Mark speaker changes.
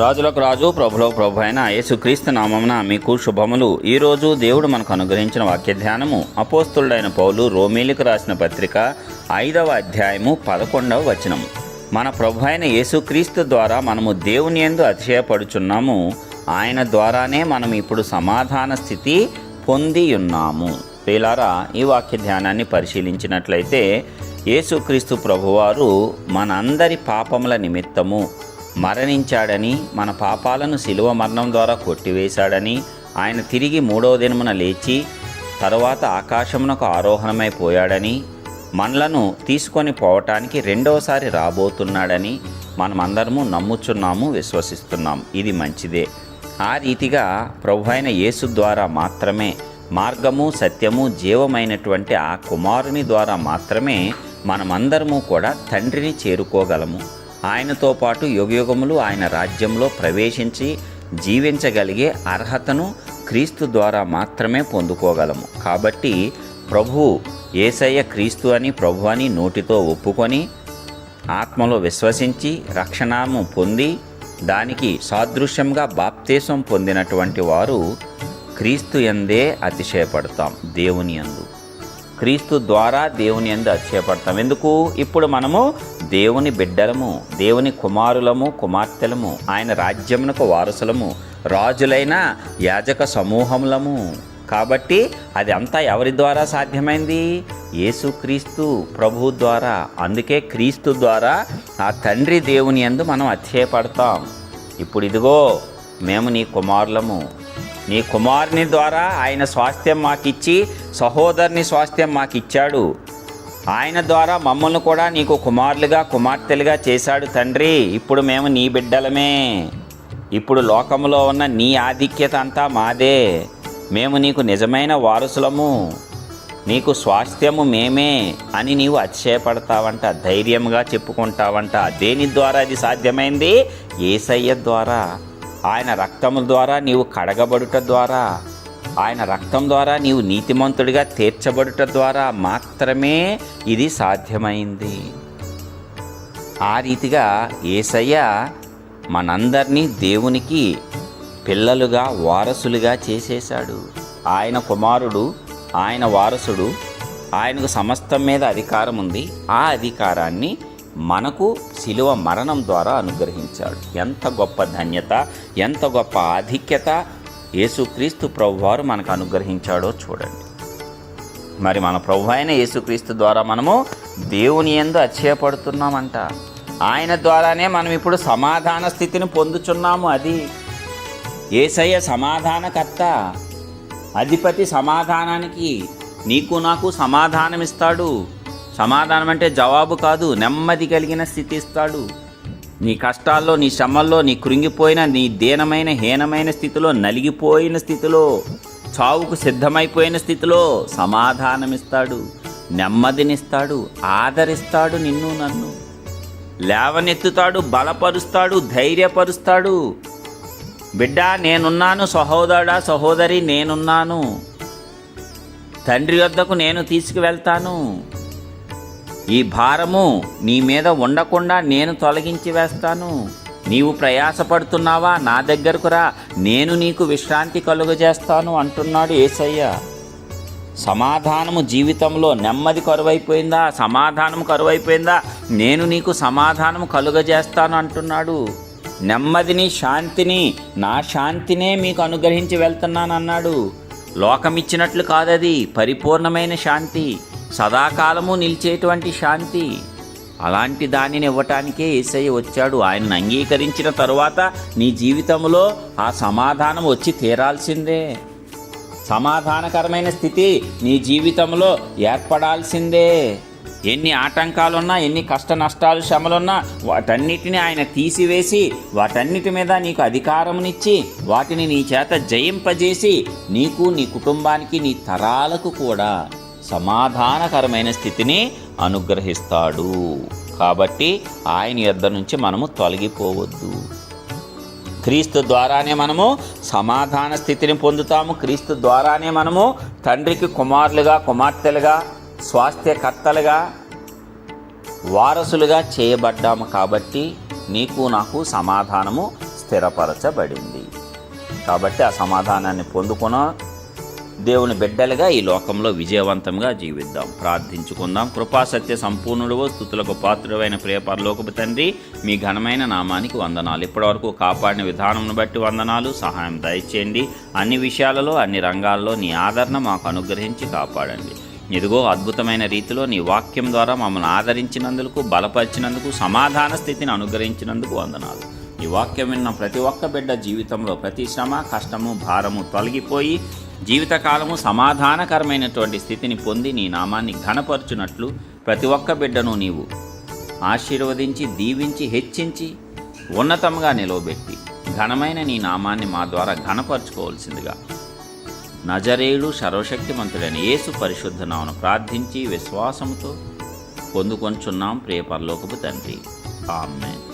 Speaker 1: రాజులకు రాజు ప్రభులకు ప్రభు అయిన యేసుక్రీస్తు నామమున మీకు శుభములు. ఈరోజు దేవుడు మనకు అనుగ్రహించిన వాక్య ధ్యానము అపోస్తుడైన పౌలు రోమీలకు రాసిన పత్రిక ఐదవ అధ్యాయము పదకొండవ వచనం. మన ప్రభు అయిన యేసుక్రీస్తు ద్వారా మనము దేవుని ఎందు అతిశయపడుచున్నాము. ఆయన ద్వారానే మనం ఇప్పుడు సమాధాన స్థితి పొంది ఉన్నాము ప్రియులారా ఈ వాక్య ధ్యానాన్ని పరిశీలించినట్లయితే యేసుక్రీస్తు ప్రభువారు మనందరి పాపముల నిమిత్తము మరణించాడని మన పాపాలను శిలువ మరణం ద్వారా కొట్టివేశాడని ఆయన తిరిగి మూడవ దినమున లేచి తరువాత ఆకాశమునకు ఆరోహణమైపోయాడని మనలను తీసుకొని పోవటానికి రెండవసారి రాబోతున్నాడని మనమందరము నమ్ముచున్నాము విశ్వసిస్తున్నాం. ఇది మంచిదే. ఆ రీతిగా ప్రభు అయిన యేసు ద్వారా మాత్రమే మార్గము సత్యము జీవమైనటువంటి ఆ కుమారుని ద్వారా మాత్రమే మనమందరము కూడా తండ్రిని చేరుకోగలము. ఆయనతో పాటు యుగయుగములు ఆయన రాజ్యంలో ప్రవేశించి జీవించగలిగే అర్హతను క్రీస్తు ద్వారా మాత్రమే పొందుకోగలము. కాబట్టి ప్రభు ఏసయ్య క్రీస్తు అని ప్రభు అని నోటితో ఒప్పుకొని ఆత్మలో విశ్వసించి రక్షణము పొంది దానికి సాదృశ్యంగా బాప్తేశం పొందినటువంటి వారు క్రీస్తు ఎందే అతిశయపడతాం దేవుని యందు. క్రీస్తు ద్వారా దేవుని ఎందు చేపడతాం ఎందుకు? ఇప్పుడు మనము దేవుని బిడ్డలము దేవుని కుమారులము కుమార్తెలము ఆయన రాజ్యమునకు వారసులము రాజులైన యాజక సమూహములము. కాబట్టి అది అంతా ఎవరి ద్వారా సాధ్యమైంది? యేసుక్రీస్తు ప్రభు ద్వారా. అందుకే క్రీస్తు ద్వారా ఆ తండ్రి దేవుని యందు మనం అధ్యయపడతాం ఇప్పుడు ఇదిగో మేము నీ కుమారులము నీ కుమారుని ద్వారా ఆయన స్వాస్థ్యం మాకిచ్చి సహోదరుని స్వాస్థ్యం మాకిచ్చాడు. ఆయన ద్వారా మమ్మల్ని కూడా నీకు కుమారులుగా కుమార్తెలుగా చేశాడు తండ్రి. ఇప్పుడు మేము నీ బిడ్డలమే. ఇప్పుడు లోకంలో ఉన్న నీ ఆధిక్యత అంతా మాదే. మేము నీకు నిజమైన వారసులము. నీకు స్వాస్థ్యము మేమే అని నీవు అతిశయపడతావంట ధైర్యంగా చెప్పుకుంటావంట. దేని ద్వారా అది సాధ్యమైంది? ఏసయ్య ద్వారా. ఆయన రక్తము ద్వారా నీవు కడగబడుట ద్వారా ఆయన రక్తం ద్వారా నీవు నీతిమంతుడిగా తీర్చబడుట ద్వారా మాత్రమే ఇది సాధ్యమైంది. ఆ రీతిగా ఏసయ్య మనందరినీ దేవునికి పిల్లలుగా వారసులుగా చేసేశాడు. ఆయన కుమారుడు ఆయన వారసుడు ఆయనకు సమస్తం మీద అధికారం ఉంది ఆ అధికారాన్ని మనకు శిలువ మరణం ద్వారా అనుగ్రహించాడు. ఎంత గొప్ప ధన్యత ఎంత గొప్ప ఆధిక్యత యేసుక్రీస్తు ప్రభువారు మనకు అనుగ్రహించాడో చూడండి. మరి మన ప్రభు అయిన యేసుక్రీస్తు ద్వారా మనము దేవుని ఎందు అచ్చయపడుతున్నామంట ఆయన ద్వారానే మనం ఇప్పుడు సమాధాన స్థితిని పొందుచున్నాము అది. ఏసయ్య సమాధానకర్త అధిపతి సమాధానానికి నీకు నాకు సమాధానం ఇస్తాడు సమాధానం అంటే జవాబు కాదు నెమ్మది కలిగిన స్థితి ఇస్తాడు. నీ కష్టాల్లో నీ శ్రమల్లో నీ కృంగిపోయిన నీ దీనమైన హీనమైన స్థితిలో నలిగిపోయిన స్థితిలో చావుకు సిద్ధమైపోయిన స్థితిలో సమాధానమిస్తాడు నెమ్మదినిస్తాడు ఆదరిస్తాడు నిన్ను నన్ను. లేవనెత్తుతాడు బలపరుస్తాడు ధైర్యపరుస్తాడు. బిడ్డ నేనున్నాను సహోదరుడా సహోదరి నేనున్నాను. తండ్రి వద్దకు నేను తీసుకువెళ్తాను. ఈ భారము నీ మీద ఉండకుండా నేను తొలగించి వేస్తాను. నీవు ప్రయాసపడుతున్నావా? నా దగ్గరకు రా. నేను నీకు విశ్రాంతి కలుగజేస్తాను అంటున్నాడు ఏసయ్య. సమాధానము జీవితంలో నెమ్మది కరువైపోయిందా? సమాధానం కరువైపోయిందా? నేను నీకు సమాధానం కలుగజేస్తాను అంటున్నాడు. నెమ్మదిని శాంతిని నా శాంతినే మీకు అనుగ్రహించి వెళ్తున్నాను అన్నాడు లోకమిచ్చినట్లు కాదది పరిపూర్ణమైన శాంతి. సదాకాలము నిలిచేటువంటి శాంతి అలాంటి దానిని ఇవ్వటానికే ఏసయ్య వచ్చాడు. ఆయనను అంగీకరించిన తరువాత నీ జీవితంలో ఆ సమాధానం వచ్చి తీరాల్సిందే. సమాధానకరమైన స్థితి నీ జీవితంలో ఏర్పడాల్సిందే. ఎన్ని ఆటంకాలున్నా ఎన్ని కష్ట నష్టాలు శ్రమలున్నా వాటన్నిటిని ఆయన తీసివేసి వాటన్నిటి మీద నీకు అధికారమునిచ్చి వాటిని నీ చేత జయింపజేసి నీకు నీ కుటుంబానికి నీ తరాలకు కూడా సమాధానకరమైన స్థితిని అనుగ్రహిస్తాడు. కాబట్టి ఆయన యొద్ద నుంచి మనము తొలగిపోవద్దు. క్రీస్తు ద్వారానే మనము సమాధాన స్థితిని పొందుతాము. క్రీస్తు ద్వారానే మనము తండ్రికి కుమారులుగా కుమార్తెలుగా స్వాస్థ్యకర్తలుగా వారసులుగా చేయబడ్డాము కాబట్టి నీకు నాకు సమాధానము స్థిరపరచబడింది. కాబట్టి ఆ సమాధానాన్ని పొందుకున్న దేవుని బిడ్డలుగా ఈ లోకంలో విజయవంతంగా జీవిద్దాం. ప్రార్థించుకుందాం. కృపా సత్య సంపూర్ణుడు స్థుతులకు పాత్రుడైన ప్రియపరలోకపు తండ్రి మీ ఘనమైన నామానికి వందనాలు. ఇప్పటివరకు కాపాడిన విధానంను బట్టి వందనాలు. సహాయం దయచేయండి. అన్ని విషయాలలో అన్ని రంగాల్లో నీ ఆదరణ మాకు అనుగ్రహించి కాపాడండి. ఇదిగో అద్భుతమైన రీతిలో నీ వాక్యం ద్వారా మమ్మల్ని ఆదరించినందుకు బలపరిచినందుకు సమాధాన స్థితిని అనుగ్రహించినందుకు వందనాలు. ఈ వాక్యం విన్న ప్రతి ఒక్క బిడ్డ జీవితంలో ప్రతి శ్రమ కష్టము భారము తొలగిపోయి జీవితకాలము సమాధానకరమైనటువంటి స్థితిని పొంది నీ నామాన్ని ఘనపరచునట్లు ప్రతి ఒక్క బిడ్డను నీవు ఆశీర్వదించి దీవించి హెచ్చించి ఉన్నతంగా నిలవబెట్టి ఘనమైన నీ నామాన్ని మా ద్వారా ఘనపరచుకోవాల్సిందిగా నజరేయుడు సర్వశక్తిమంతుడైన యేసు పరిశుద్ధ నామను ప్రార్థించి విశ్వాసంతో పొందుకొంచున్నాం. ప్రియపరలోకపు తండ్రి. ఆమెన్.